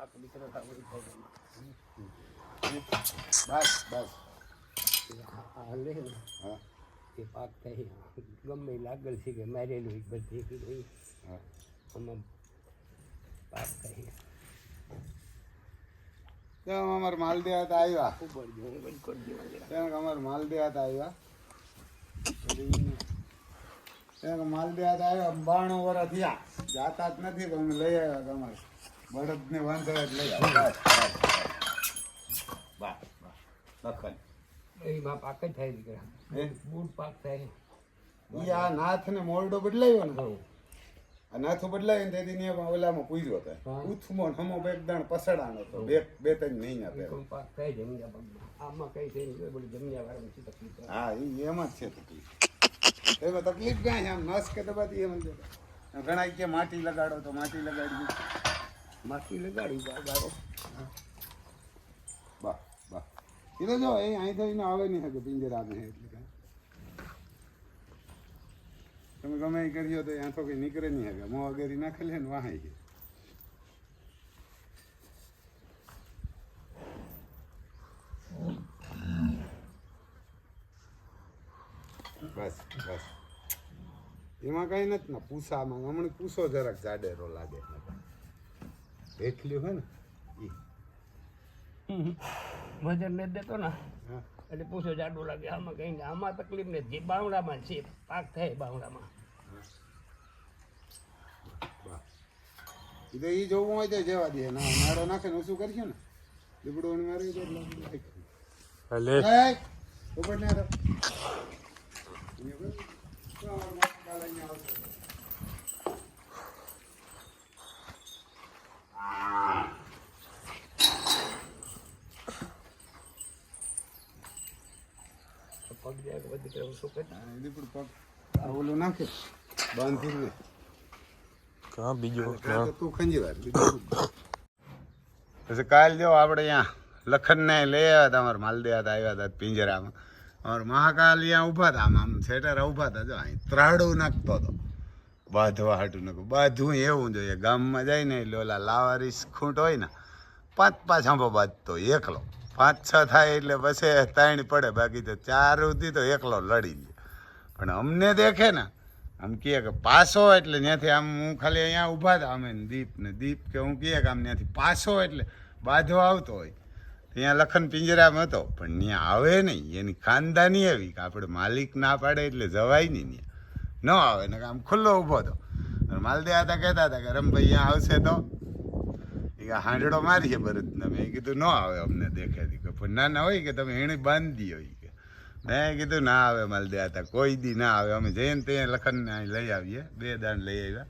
પાક દીકરો બસ બસ હાલે પાક થઈ ગમે લાગેલ છે કે મારેલું એક બધી કે ભાઈ હા આમાં પાક થઈ તો અમારે માલદેવા હતા આવ્યા ત્યાં અમારે માલદેવા હતા આવ્યા પછી ત્યાં માલદેવા હતા આવ્યા બાણું વર્ષ થયા. જાતા જ નથી, પણ અમે લઈ આવ્યા કે અમારે બળદને વાંધો જ લઈ આવ્યા બસ બસ બસ. લખન. પાક જ થાય દીકરા? બૂટ પાક થાય. ઈ આ નાથ ને મોરડો બદલાયો ને હા આ નાથો બદલાયો ને તેથી ને ઓલામાં પૂજ્યો હતો. ઉથમો ને બે દાણ પસડાણો હતો બે બે ત્રણ મહિના એ પહેલા. થાય જમ્યા આમાં કઈ થઈ બધી જમ્યા વાળા તકલીફ હા એ એમાં જ છે તકલીફ. એમાં તકલીફ ક્યાં છે? આમ નસ કે દબાતી એમ ઘણા કે માટી લગાડો તો માટી લગાડી માટી લગાડી, બા બારો બા. બા એ તો જો, એ અહીં થઈને આવે નહીં શકે પિંજરા ને એટલે કાંઈ. તમે ગમે એ કર્યો તો ત્યાં તો કઈ નીકળે નહીં શકે મોં અગેરી નાખેલી ને વાહાઈ છે બસ બસ. એમાં કઈ નથી ને, પૂસામાં. હમણાં પૂસો જરાક જાડેરો લાગે. એટલી હોય ને ઈ. વજન ને દેતો ને. એટલે પૂછો જાડું લાગે આમાં કઈ ને આમાં તકલીફ નથી. જે બાવડામાં છે પાક થાય બાવડામાં એ તો જોવું હોય તો જવા દે. ના મારો નાખે ને. શું કરશું ને લીબડો મારે ઉપર ને આ તો. અહીંયા બસ. તો અમારો મોટો કાલ અહીંયા આવશે. તો કરે ઓલું નાખે બાંધી બીજો તું પછી કાલ જો આપણે અહીંયા લખનને લઈ આવ્યા હતા અમારે માલદેવા હતા આવ્યા હતા પિંજરામાં. અમારે મહાકાલ અહીંયા ઊભા હતા આમ આમ સેટર ઊભા હતા જો અહીં ત્રાડું નાખતો હતો. બાંધવા હાટું નાખું. બાંધવું એવું જોઈએ ગામમાં જાય ને એટલે ઓલા લાવારીસ ખૂંટ હોય ને પાંચ પાંચ આંબો બાંધતો એકલો. પાંચ છ થાય એટલે પછી તાણી પડે, બાકી તો ચાર સુધી તો એકલો લડી લે પણ અમને દેખે ને, આમ કહે કે પાસો એટલે ત્યાંથી આમ હું ખાલી અહીંયા ઊભા હતા અમે દીપ ને દીપ કે હું કહે કે આમ ત્યાંથી પાસો એટલે બાંધો આવતો હોય. ત્યાં લખન પિંજરામાં હતો, પણ ત્યાં આવે નહીં. એની ખાનદાની એવી કે આપણે માલિક ના પાડે એટલે જવાય નહીં ત્યાં. ન આવે ને આમ ખુલ્લો ઊભો હતો અને માલદેવા હતા કહેતા હતા કે રમભાઈ અહીંયા આવશે તો હાંડડો મારીએ ભરતને મેં કીધું, ન આવે અમને દેખાતી કે પણ ના ના હોય કે તમે એણે બાંધી હોય કે. મેં કીધું, ના આવે માલદેવા હતા કોઈ દી ના આવે. અમે જઈને ત્યાં લખનને અહીં લઈ આવીએ. બે દાણ લઈ આવ્યા.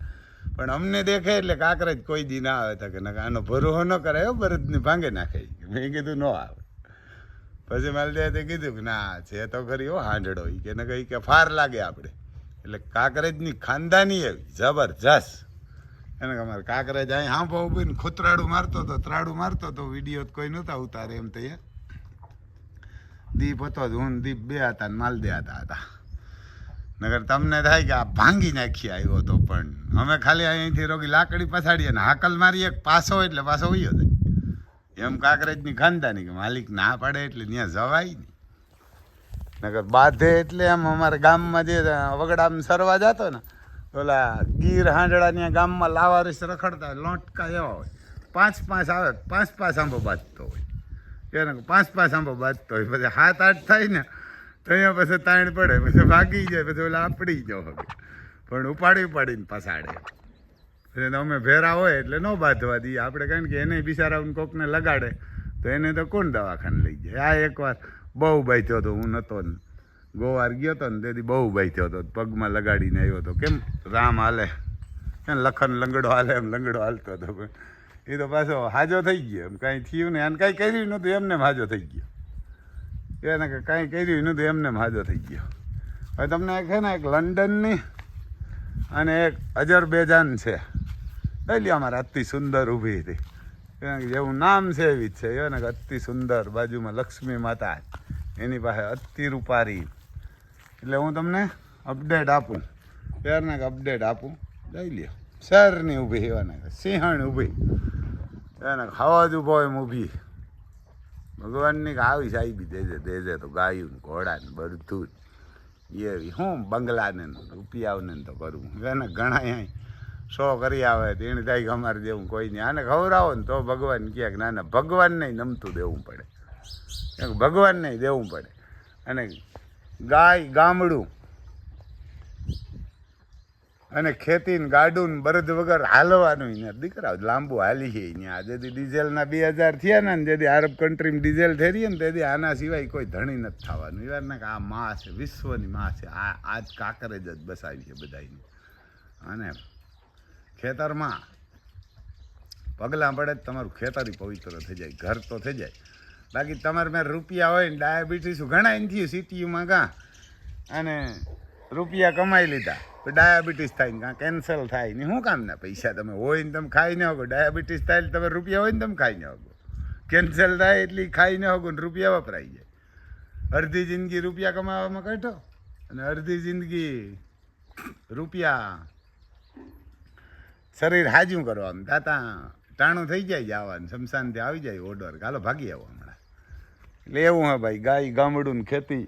પણ અમને દેખે એટલે કાંકરે જ કોઈ દી ના આવે તો કે ના આનો ભરોહો ન કરાયો ભરતને ભાંગે નાખે. મેં કીધું, ન આવે. પછી માલદેવા કીધું કે, ના, છે તો ખરી હો હાંડડો કે ને કઈ કે ફાર લાગે આપણે એટલે કાંકરેજની ખાનદાની એવી, જબરજસ્ત. એને અમારે અમારે કાંકરેજ અહીં હાંભો ઊભીને ખૂતરાડું મારતો હતો, ત્રાડું મારતો હતો, વીડિયો કોઈ નહોતા ઉતારે એમ તો દીપ હતો હું દીપ બે હતા માલ દે હતા હતા. નગર તમને થાય કે આ ભાંગી નાખી આવ્યો તો પણ. અમે ખાલી અહીંથી રોગી લાકડી પછાડીએ ને હાકલ મારી એક પાછો એટલે પાછો ઉયો જાય. એમ કાંકરેજની ખાનદાની કે માલિક ના પાડે એટલે ત્યાં જવાય નહીં. નગર બાંધે એટલે એમ અમારે ગામમાં જે વગડામાં સરવા જતો ને ઓલા ગીર હાંડળા ત્યાં ગામમાં લાવારીસ રખડતા લોટકા એવા હોય. પાંચ પાંચ આવે, પાંચ પાંચ આંબો બાજતો હોય. એને પાંચ પાંચ આંબો બાજતો હોય. પછી હાથ આઠ થાય ને, તો અહીંયા પછી તાણ પડે, પછી ભાગી જાય, પછી ઓલા આપડી જાવ હવે. પણ ઉપાડી ઉપાડીને પસાડે એટલે અમે ભેરા હોય એટલે ન બાંધવા દઈએ. આપણે કારણ કે એને બિચારાઓને કોકને લગાડે, તો એને તો કોણ દવાખાને લઈ જાય? આ એકવાર બહુ બાંધ્યો હતો હું નહોતો ને. ગોવાર ગયો હતો ને તેથી બહુ બાંધ્યો હતો. પગમાં લગાડીને આવ્યો હતો. કેમ? રામ હાલે. લખન લંગડો હાલે, એમ લંગડો હાલતો હતો. એ તો પાછો હાજો થઈ ગયો. એમ કાંઈ થયું ને અને કાંઈ કર્યું નહોતું. એમને એમ હાજો થઈ ગયો. એને કે, કાંઈ કર્યું નહોતું. એમને એમ હાજો થઈ ગયો. હવે તમને છે ને, એક લંડનની અને એક અજરબેજાન છે. લઈ અમારે. અતિ સુંદર ઊભી હતી. જેવું નામ છે એવી જ છે. એને અતિ સુંદર બાજુમાં લક્ષ્મી માતા. એની પાસે અતિ રૂપારી. એટલે હું તમને અપડેટ આપું. ત્યારને અપડેટ આપું. લઈ લ્યો. શહેરની ઊભી? એવાને સિંહણ ઊભી. એને ખાવા જ ઊભો એમ ઊભી. ભગવાનની આવી સાહેબી દેજે દેજે તો ગાયું ને ઘોડા ને બધું જ. એવી હું બંગલાને રૂપિયાઓને તો કરવું એને ઘણા અહીં શો કરી આવે તો એને થાય કે અમારે દેવું કોઈ નહીં. આને ખવડાવો ને તો ભગવાન કહે કે ના ના, ભગવાનને નમતું દેવું પડે. ભગવાનને દેવું પડે. અને ગાય ગામડું. અને ખેતીને ગાડું બરદ વગર હાલવાનું અહીંયા દીકરા લાંબુ હાલી છે અહીંયા જેથી ડીઝલના બે હજાર થયા ને જેથી આરબ કન્ટ્રીમાં ડીઝલ થઈ ને તેથી આના સિવાય કોઈ ધણી નથી થવાનું. એવાને કે આ મા છે, વિશ્વની મા છે. આ આજ કાકરે જ બસાવી છે બધાની અને ખેતરમાં પગલાં પડે તમારું ખેતરી પવિત્ર થઈ જાય, ઘર તો થઈ જાય. બાકી તમારે મેં રૂપિયા હોય ને ડાયાબિટીસ ઘણા એમ થયું સિટીયુમાં કાં? અને રૂપિયા કમાઈ લીધા. ડાયાબિટીસ થાય ને કાં કેન્સલ થાય ને શું કામના પૈસા તમે હોય ને તમે ખાઈ ન હોગો ડાયાબિટીસ થાય તમે રૂપિયા હોય ને તમે ખાઈ હોગો કેન્સલ થાય એટલે ખાઈ ન હોગો ને રૂપિયા વપરાઈ જાય. અડધી જિંદગી રૂપિયા કમાવામાં કાઢો અને અડધી જિંદગી રૂપિયા શરીર હાજું કરો આમ. તાતા ટાણું થઈ જાય જવાનું, શમશાનથી આવી જાય ઓર્ડર કાલો ભાગી આવો હમણાં એટલે એવું હે ભાઈ ગાય ગામડું ને ખેતી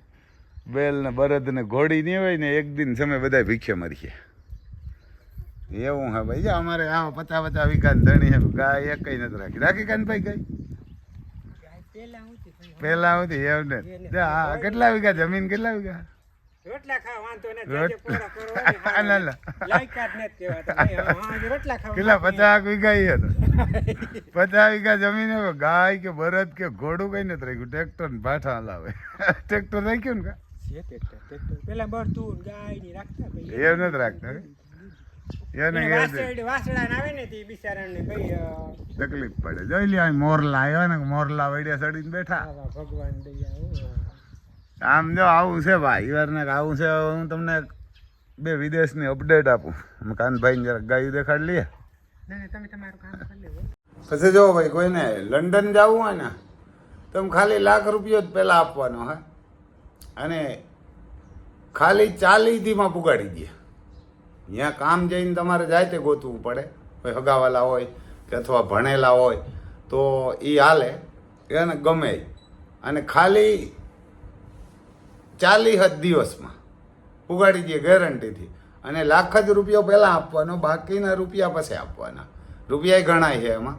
બેલ ને બળદ ને ઘોડી નહીં હોય ને એક દિન સમય બધા ભીખે મરીએ એવું હે ભાઈ અમારે આ પચાસ પચાસ વીઘા ધણી હે ગાય એકઈ નથી રાખી. રાખી કાન ભાઈ ગાય? પેલા હતી એમ ને કેટલા વીઘા જમીન કેટલા વીઘા? રોટલા ખાવા વાંધો નથી. રોટ- આજે કરો ના, ના. લાયકાત નથી કહેવાતા હા, હા, રોટલા ખાવા કેટલા પચાસ વીઘા હતો? પચાસ વીઘા જમીન ગાય કે બળદ કે ઘોડું કઈ નથી રાખ્યું. ટ્રેક્ટર ને ભાઠા હલાવે. ટ્રેક્ટર રાખ્યું ને કા. પેલા બળતું ગાયની રાખતા. નથી એ ને ને ભાઈ તકલીફ પડે. જોઈ લે મોરલા આવ્યા ને મોરલા વડિયા ચડીને બેઠા. ભગવાન દયા આમ જો આવું છે ભાઈ વારને આવું છે હું તમને બે વિદેશની અપડેટ આપું. અમે કાનભાઈને જરાક ગાયું દેખાડ લઈએ. પછી જો ભાઈ કોઈને લંડન જવું હોય ને તમે ખાલી લાખ રૂપિયો જ પહેલાં આપવાનો હા? અને ખાલી ચાલીધીમાં પુગાડી દે. ત્યાં કામ જઈને તમારે જાય તે ગોતવું પડે. કોઈ હગાવાલા હોય કે અથવા ભણેલા હોય તો એ હાલે. એને ગમે અને ખાલી ચાલીસ જ દિવસમાં ઉગાડી દઈએ ગેરંટીથી. અને લાખ જ રૂપિયો પહેલાં આપવાનો, બાકીના રૂપિયા પછી આપવાના. રૂપિયા ઘણા છે એમાં.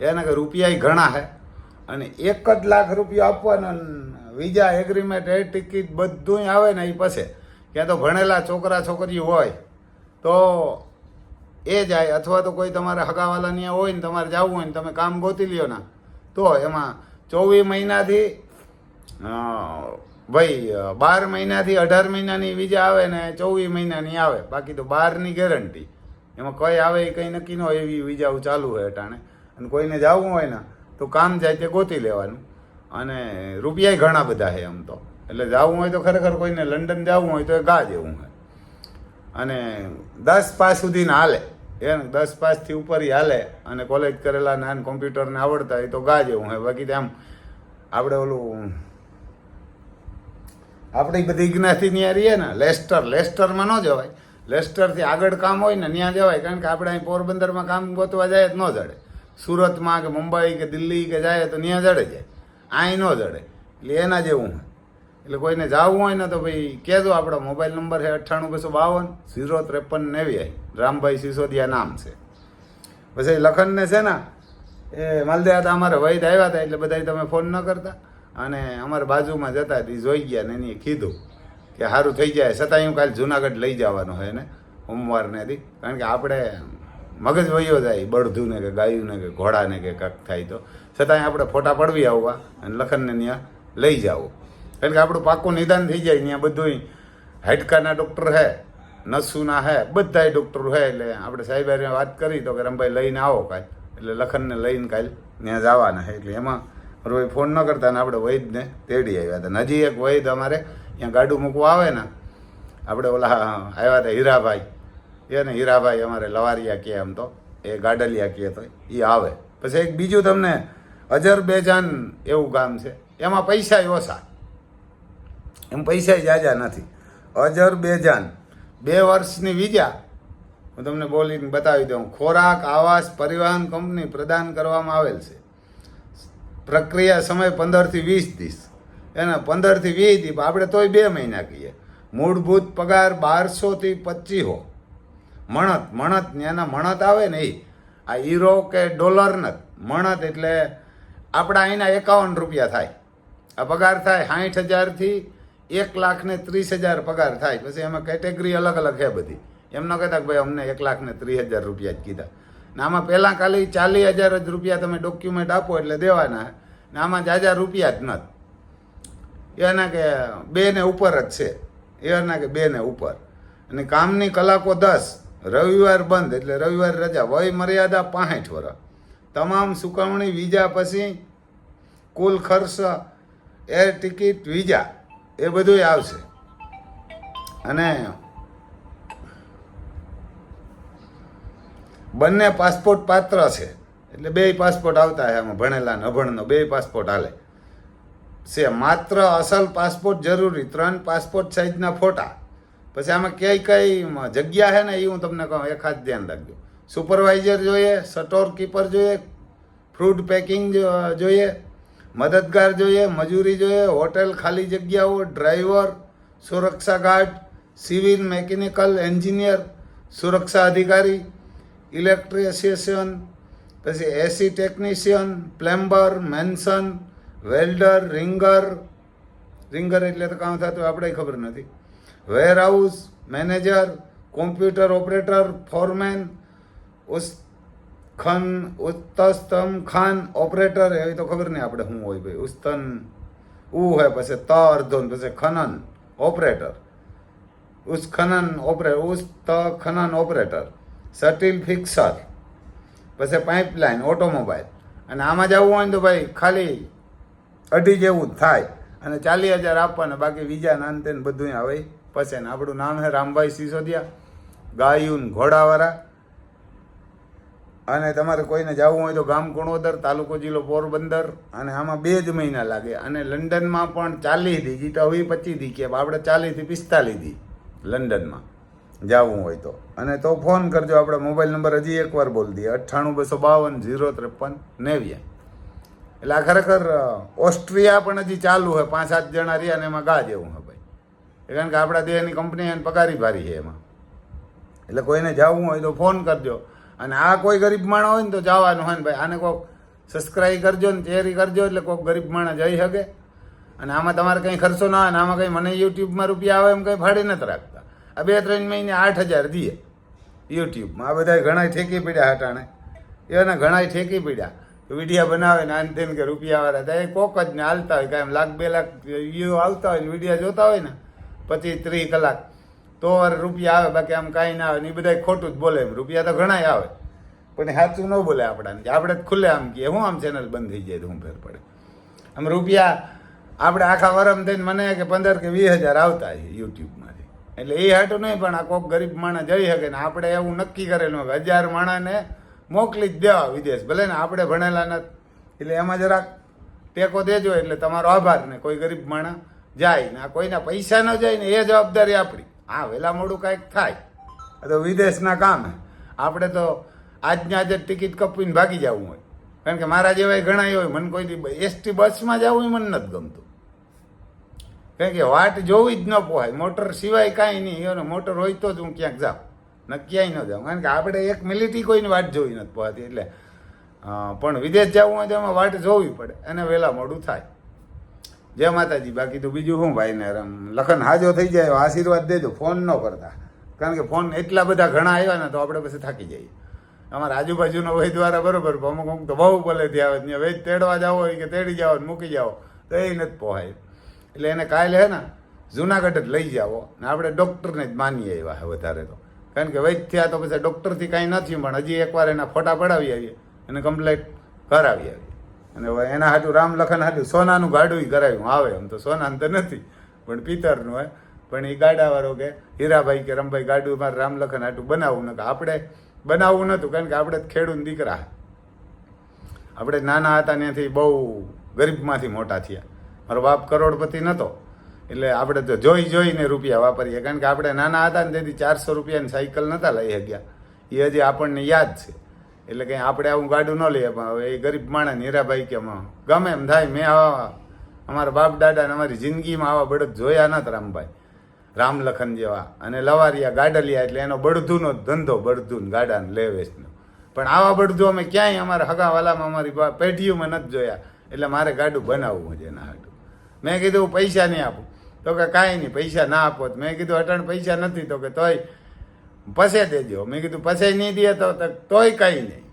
એના કે રૂપિયા ઘણા છે. અને એક જ લાખ રૂપિયા આપવાનો વિઝા એગ્રીમેન્ટ એ ટિકિટ બધું આવે ને એ પછી. ક્યાં તો ભણેલા છોકરા છોકરીઓ હોય, તો એ જાય અથવા તો કોઈ તમારે હગાવાલા ત્યાં હોય ને તમારે જવું હોય ને તમે કામ ગોતી લ્યો ના. તો એમાં ચોવીસ મહિનાથી ભાઈ બાર મહિનાથી અઢાર મહિનાની વિઝા આવે ને ચોવીસ મહિનાની આવે. બાકી તો બારની ગેરંટી. એમાં કઈ આવે એ કંઈ નક્કી ન હોય, એવી વિઝાઓ ચાલુ હોય અટાણે. અને કોઈને જવું હોય ને, તો કામ જાય તે ગોતી લેવાનું. અને રૂપિયાય ઘણા બધા છે એમ તો. એટલે જવું હોય તો ખરેખર કોઈને લંડન જવું હોય તો એ ગા જેવું હોય. અને દસ પાસ સુધીને હાલે. એને દસ પાસથી ઉપર હાલે અને કોલેજ કરેલા નાન કોમ્પ્યુટરને આવડતા હોય તો ગા જેવું હોય. બાકી તેમ આપણે ઓલું આપણે બધી જ્ઞાતિ ત્યાં રહીએ ને, લેસ્ટર, લેસ્ટરમાં ન જવાય. લેસ્ટરથી આગળ કામ હોય ને, ત્યાં જવાય. કારણ કે આપણે અહીં પોરબંદરમાં કામ ગોતવા જાય તો ન જડે. સુરતમાં કે મુંબઈ કે દિલ્હી કે જાય તો ત્યાં જડે જાય. અહીં ન જડે. એટલે એના જેવું હોય. એટલે કોઈને જવું હોય ને તો ભાઈ કહેજો, આપણો મોબાઈલ નંબર છે અઠ્ઠાણું બસો બાવન, ઝીરો ત્રેપન નેવી રામભાઈ સિસોદિયા નામ છે. પછી લખનને છે ને, એ માલદે હતા અમારે વૈદ આવ્યા હતા એટલે બધા તમે ફોન ન કરતા. અને અમારા બાજુમાં જતા હતી જોઈ ગયા ને એને કીધું કે સારું થઈ જાય. છતાં હું કાલે જુનાગઢ લઈ જવાનો હોય ને સોમવારને હતી કારણ કે આપણે મગજ વયો જાય બળધું ને કે ગાયું ને કે ઘોડાને કે કાંક થાય તો. છતાંય આપણે ફોટા પડવી આવવા અને લખનને ત્યાં લઈ જાવું. કારણ કે આપણું પાકું નિદાન થઈ જાય ત્યાં બધું હાડકાના ડૉક્ટર હે, નસુના હે, બધાય ડૉક્ટર હે એટલે આપણે સાહેબ વાત કરી તો કે, રમભાઈ, લઈને આવો કાંઈ એટલે લખનને લઈને કાલ ત્યાં જવાના હે. એટલે એમાં રોય ફોન ન કરતા ને આપણે વૈદને તેડી આવ્યા હતા. હજી એક વૈદ અમારે ત્યાં ગાડું મૂકવા આવે ને, આપણે ઓલા આવ્યા હતા હીરાભાઈ. એને હીરાભાઈ અમારે લવારિયા કહે એમ તો, એ ગાડલિયા કહે તો એ આવે. પછી એક બીજું તમને અજરબેજાન એવું ગામ છે, એમાં પૈસા ઓછા. એમ પૈસા જાજા નથી. અજરબેજાન, બે વર્ષની વિઝા હું તમને બોલીને બતાવી દઉં. ખોરાક, આવાસ, પરિવહન કંપની પ્રદાન કરવામાં આવેલ છે. પ્રક્રિયા સમય પંદરથી વીસ દિવસ. એના પંદરથી વીસ દિવસ, આપણે તોય બે મહિના કહીએ. મૂળભૂત પગાર બારસોથી પચીસો. મણત મણત એના મણત આવે ને એ આ હીરો કે ડોલર નથી. મણત એટલે આપણા અહીંના એકાવન રૂપિયા થાય. આ પગાર થાય સાઠ હજારથી એક લાખ ને ત્રીસ હજાર પગાર થાય. પછી એમાં કેટેગરી અલગ અલગ છે બધી. એમ ન કહેતા કે ભાઈ અમને એક લાખ ને ત્રીસ હજાર રૂપિયા જ કીધા. ને આમાં પહેલાં ખાલી ચાલીસ હજાર જ રૂપિયા તમે ડોક્યુમેન્ટ આપો એટલે દેવાના ને આમાં જાજા રૂપિયા જ નથી. એના કે બે ને ઉપર જ છે. એના કે બે ને ઉપર. અને કામની કલાકો દસ. રવિવાર બંધ એટલે રવિવાર રજા. વય મર્યાદા પાંઠ વર્ષ તમામ સુકવણી વિઝા પછી કુલ ખર્ચ એર ટિકિટ વિઝા એ બધું આવશે. અને બંને પાસપોર્ટ પાત્ર છે. એટલે બે પાસપોર્ટ આવતા છે આમાં ભણેલા ને અભણનો બે પાસપોર્ટ હાલે. છે, માત્ર અસલ પાસપોર્ટ જરૂરી, ત્રણ પાસપોર્ટ સાઇઝના ફોટા. પછી આમાં કઈ કઈ જગ્યા છે ને એ હું તમને કહું એ ખાસ ધ્યાન રાખજો. સુપરવાઇઝર જોઈએ, સ્ટોર કીપર જોઈએ, ફ્રૂટ પેકિંગ જોઈએ, મદદગાર જોઈએ, મજૂરી જોઈએ, હોટેલ ખાલી જગ્યાઓ, ડ્રાઈવર, સુરક્ષા ગાર્ડ, સિવિલ, મેકેનિકલ, એન્જિનિયર, સુરક્ષા અધિકારી ઇલેક્ટ્રિશિયન પછી AC technician plumber mason welder ringer ringer એટલે તો કામ થતું આપણે ખબર નથી warehouse manager computer operator foreman ઉસ ખન ઉત્તસ્તમ ખાન ઓપરેટર એવી તો ખબર નહીં આપણે શું હોય ભાઈ ઉસ્તન ઉ હોય પછી ત અર્ધો ને પછી ખનન ઓપરેટર ઉસ ખનન ઓપરે ઉસ ત ખનન ઓપરેટર સટીલ ફિક્સર પછી પાઇપલાઇન ઓટોમોબાઈલ અને આમાં જવું હોય ને તો ભાઈ ખાલી અઢી જેવું જ થાય. અને ચાલીસ હજાર આપવાના, બાકી બીજા નાન તેને બધું આવે. પછી ને આપણું નામ છે રામભાઈ સિસોદિયા, ગાયુન ઘોડાવાળા. અને તમારે કોઈને જવું હોય તો ગામ કુણોદર, તાલુકો જિલ્લો પોરબંદર. અને આમાં બે જ મહિના લાગે. અને લંડનમાં પણ ચાલી દી જીતો હવે પચીસ દી કે, આપણે ચાલીસથી પિસ્તાલી દી લંડનમાં. જવું હોય તો. અને તો ફોન કરજો, આપણે મોબાઈલ નંબર હજી એકવાર બોલી દઈએ. અઠ્ઠાણું બસો બાવન જીરો ત્રેપન નેવ્યા એટલે આ ખરેખર ઓસ્ટ્રિયા પણ હજી ચાલુ હોય. પાંચ સાત જણા રહ્યા અને એમાં ગા જેવું હોય ભાઈ. કારણ કે આપણા દેહની કંપની એને પગારી ભારી છે એમાં. એટલે કોઈને જવું હોય તો ફોન કરજો. અને આ કોઈ ગરીબ માણસ હોય ને તો જવાનું હોય ને ભાઈ. આને કોઈક સબસ્ક્રાઈબ કરજો ને ચેરી કરજો એટલે કોઈક ગરીબ માણસ જઈ શકે. અને આમાં તમારે કંઈ ખર્ચો ના આવે ને આમાં કંઈ મને યુટ્યુબમાં રૂપિયા આવે એમ કંઈ ભાડે નથી રાખતા. આ બે ત્રણ મહિને આઠ હજાર દઈએ યુટ્યુબમાં. આ બધા ઘણા ઠેકી પડ્યા હટાણે. એના ઘણા ઠેકી પડ્યા. વિડીયા બનાવે ને આને તેમ કે રૂપિયા વાળા થાય કોક જ ને હાલતા હોય, કાંઈ લાખ બે લાખ વ્યૂ આવતા હોય ને વિડીયા જોતા હોય ને, પચીસ ત્રીસ કલાક, તો વાર રૂપિયા આવે, બાકી આમ કાંઈ ના આવે ને એ બધા ખોટું જ બોલે એમ. રૂપિયા તો ઘણાય આવે, પણ સાચું ન બોલે આપણાને આપણે જ ખુલ્લે આમ કહીએ. હું આમ ચેનલ બંધ થઈ જાય તો હું ફેર પડે. આમ રૂપિયા આપણે આખા વરમ થઈને મને કે પંદર કે વીસ હજાર આવતા છે યુટ્યુબમાંથી એટલે એ હાટું નહીં, પણ આ કોક ગરીબ માણસ જઈ શકે ને આપણે એવું નક્કી કરેલું કે હજાર માણસને મોકલી જ દેવા વિદેશ. ભલે ને આપણે ભણેલા નથી એટલે એમાં જરાક ટેકો દેજો, એટલે તમારો આભાર ને કોઈ ગરીબ માણસ જાય ને આ કોઈના પૈસા ન જાય ને એ જવાબદારી આપણી. હા, વહેલા મોડું કાંઈક થાય. તો વિદેશના કામ આપણે તો આજના આજે ટિકિટ કપીને ભાગી જવું હોય. કારણ કે મારા જેવા ઘણા હોય, મને કોઈ એસટી બસમાં જવું મને નથી ગમતું. કારણ કે વાટ જોવી જ ન પોહાય. મોટર સિવાય કાંઈ નહીં. અને મોટર હોય તો જ હું ક્યાંક જાઉં. ન ક્યાંય ન જાઉં. કારણ કે આપણે એક મિલિટી કોઈની વાટ જોવી નથી પોહાતી. એટલે પણ વિદેશ જવું હોય તો એમાં વાટ જોવી પડે. અને વહેલા મોડું થાય. જય માતાજી. બાકી તો બીજું શું ભાઈ ને રમ લખન હાજો થઈ જાય. આશીર્વાદ દેજો. ફોન ન કરતા. કારણ કે ફોન એટલા બધા ઘણા આવ્યા ને તો આપણે પછી થાકી જઈએ. અમારા આજુબાજુનો વય દ્વારા બરોબર અમુક અમુક તો બહુ બોલેથી આવે ત્યાં વૈદ તેડવા જાવ હોય કે તેડી જાઓ મૂકી જાઓ. તો એ નથી પોહાય. એટલે એને કાલે હે ને જુનાગઢ જ લઈ જાઓ. ને આપણે ડૉક્ટરને જ માનીએ એવા હે વધારે તો. કારણ કે વૈદ થયા તો પછી ડૉક્ટરથી કાંઈ નથી, પણ હજી એકવાર એના ફોટા પડાવી આવીએ અને કમ્પ્લેટ કરાવી આવીએ. અને એના હાટું રામ લખન હાટું સોનાનું ગાડું કરાવ્યું. આવે એમ તો સોનાનું તો નથી, પણ પિત્તરનું હોય પણ એ ગાડાવાળો કે હીરાભાઈ કે રમભાઈ ગાડું મારે રામ લખન હાટું બનાવવું ન આપણે બનાવવું નહોતું કારણ કે આપણે ખેડૂત દીકરા આપણે નાના હતા ત્યાંથી બહુ ગરીબમાંથી મોટા થયા. મારો બાપ કરોડપતિ નહોતો એટલે આપણે તો જોઈ જોઈને રૂપિયા વાપરીએ. કારણ કે આપણે નાના હતા ને તેથી ચારસો રૂપિયાની સાયકલ નહોતા લઈ શક્યા. એ હજી આપણને યાદ છે. એટલે કંઈ આપણે આવું ગાડું ન લઈએ. પણ હવે એ ગરીબ માણસ હીરાભાઈ કે ગમે એમ થાય, મેં આવા અમારા બાપ દાદાને અમારી જિંદગીમાં આવા બળદ જોયા નથી રામભાઈ. રામલખન જેવા. અને લવારિયા ગાડલિયા એટલે એનો બળધુનો ધંધો બળધુન ગાડાને લે વેચનો પણ આવા બળધુ અમે ક્યાંય અમારા હગાવાલામાં અમારી પેઢીઓમાં નથી જોયા. એટલે મારે ગાડું બનાવવું છે એના હાટું. મેં કીધું પૈસા નહીં આપું. તો કે, કાંઈ નહીં, પૈસા ના આપો. તો મેં કીધું, અટણ, પૈસા નથી. તો કે, તોય પસે દેજો મેં કીધું, પસે નહીં દે તો તો તોય કંઈ નહીં.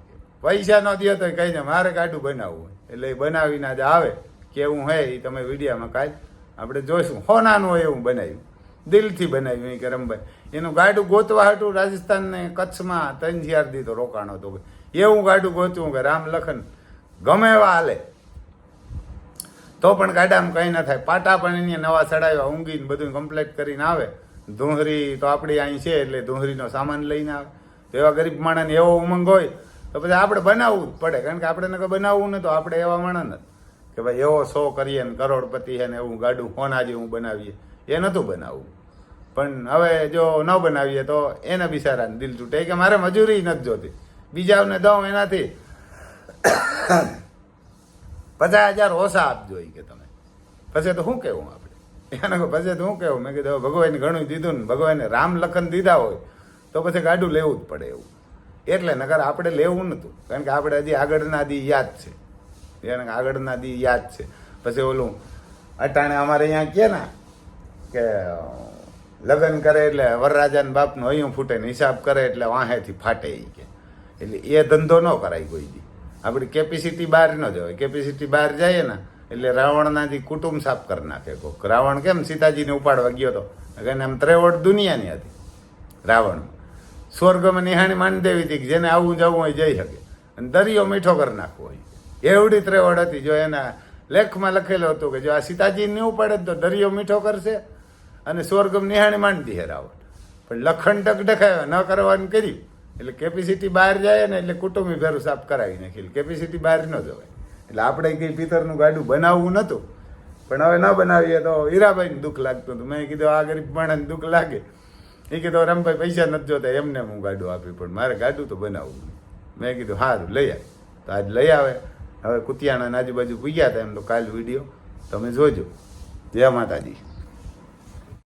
પૈસા ન દે તોય કંઈ નહીં. મારે ગાડું બનાવવું. એટલે એ બનાવીને આજે આવે. કેવું હે એ તમે વિડીયામાં કાંઈ આપણે જોઈશું. હોનાનું હોય એવું બનાવ્યું. દિલથી બનાવ્યું એ કે, રમભાઈ, એનું ગાડું ગોતવા હતું રાજસ્થાનને કચ્છમાં ત્રણ ચાર દીધો તો રોકાણો હતો. એવું ગાડું ગોતવું કે રામ લખન ગમે એવા હાલે. તો પણ ગાડામાં કંઈ ના થાય. પાટા પણ એની નવા ચડાવ્યા, ઊંઘીને બધું કમ્પ્લીટ કરીને આવે. ધુંહરી તો આપણી અહીં છે, એટલે ધુંહરીનો સામાન લઈને આવે. તો એવા ગરીબ માણસને એવો ઉમંગ હોય, તો પછી આપણે બનાવવું જ પડે. કારણ કે આપણે નકર બનાવવું ને તો આપણે એવા માણસ કે ભાઈ એવો શો કરીએ ને કરોડપતિ છે ને એવું ગાડું હોના જેવું બનાવીએ. એ નહોતું બનાવવું. પણ હવે જો ન બનાવીએ તો એને બિચારાને દિલ તૂટે. કે મારે મજૂરી નથી જોતી. બીજાઓને દઉં એનાથી. પચાસ હજાર ઓછા આપજો એ કે તમે. પછી તો શું કહેવું આપણે? એને કહું, પછી તો શું કહેવું? મેં કીધું ભગવાને ઘણું દીધું ને ભગવાને રામ લખન દીધા હોય તો પછી ગાડું લેવું જ પડે એવું. એટલે નગર આપણે લેવું નહોતું કારણ કે આપણે હજી આગળના દી યાદ છે. એને આગળના દી યાદ છે. પછી ઓલું અટાણે અમારે અહીંયા કે ને કે લગ્ન કરે એટલે વરરાજાના બાપનું અહીંયા ફૂટે ને હિસાબ કરે એટલે વાહેથી ફાટે એ કે. એટલે એ ધંધો ન કરાય કોઈ દી. આપણી કેપેસિટી બહાર ન જવાય. કેપેસિટી બહાર જાય ને, એટલે રાવણના જે કુટુંબ સાફ કરી નાખે કોક. રાવણ કેમ સીતાજીને ઉપાડવા ગયો હતો એને આમ ત્રેવડ દુનિયાની હતી, રાવણ. સ્વર્ગમાં નિહાણી માંડદેવી હતી કે જેને આવું જવું હોય જઈ શકે. અને દરિયો મીઠો કરી નાખવો હોય. એવડી ત્રેવડ હતી. જો એના લેખમાં લખેલું હતું કે જો આ સીતાજી નહીં ઉપાડે તો દરિયો મીઠો કરશે અને સ્વર્ગમ નિહાણી માંડી હે રાવણ. પણ લખણ ટક ડખાવ્યા ન કરવાનું કર્યું. એટલે કેપેસિટી બહાર જાય ને એટલે કુટુંબી ભેરું સાફ કરાવી નાખી. કેપેસિટી બહાર ન જવાય. એટલે આપણે કંઈ પિત્તરનું ગાડું બનાવવું નહોતું પણ હવે ન બનાવીએ તો હીરાભાઈને દુઃખ લાગતું હતું. મેં કીધું, આ ગરીબ માણસને દુઃખ લાગે. એ કીધું, રમભાઈ, પૈસા નથી જોતા. એમને હું ગાડું આપ્યું પણ મારે ગાડું તો બનાવવું. મેં કીધું સારું લઈ આવે. તો આજ લઈ આવે. હવે કુતિયાણા આજુબાજુ પૂગ્યા હતા એમ તો કાલ વીડિયો. તમે જોજો. જય માતાજી.